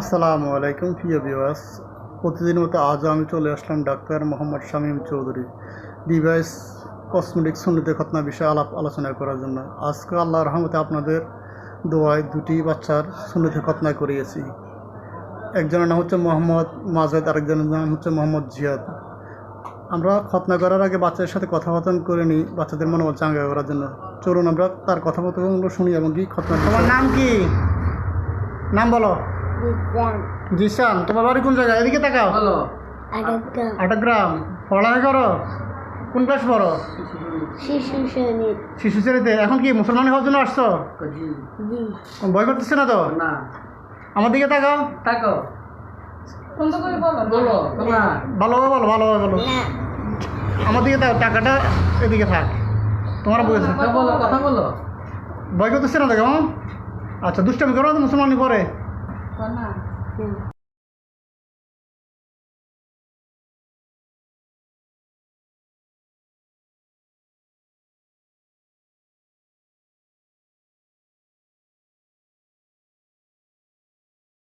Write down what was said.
আসসালামু আলাইকুম, প্রিয় বিওয়াস প্রতিদিন মতো আজও আমি চলে আসলাম doctor Mohammad Shamim Chowdhury. Device cosmetic সুন্নতে খতনা বিষয়ে আলাপ আলোচনা করার জন্য। আজকে আল্লাহ রহমতে আপনাদের দোয়ায় দুটি বাচ্চার সুন্নতে খতনা করিয়েছি। একজনের নাম হচ্ছে মোহাম্মদ মাজেদ, আরেকজনের নাম হচ্ছে মোহাম্মদ জিয়াদ। আমরা খতনা করার আগে বাচ্চাদের সাথে কথাবার্তা করে নিই, বাচ্চাদের মনোবল চাঙ্গা করার জন্য। চলুন আমরা তার কথাবার্তাগুলো শুনি এবং কি খতনা তোমার নাম কি? নাম বলো। জিসান তোমার বাড়ি কোন জায়গায়? এদিকে তাকাও। আটাগ্রাম পড়ালেখা করো? কোন ক্লাস পড়ো? শিশু শ্রেণীতে এখন কি মুসলমান হওয়ার জন্য আসছো? ভয় করতেছে না তো? না। আমার দিকে তাকাও। তাকো বলো? তোমার। ভালোভাবে বলো ভালোভাবে বলো। আমার দিকে তাকাও টাকাটা এদিকে থাক। তোমার বলছে কথা বলো। ভয় করতেছে না তো কেমন? আচ্ছা দুষ্টামি করো না তো মুসলমানি পরে না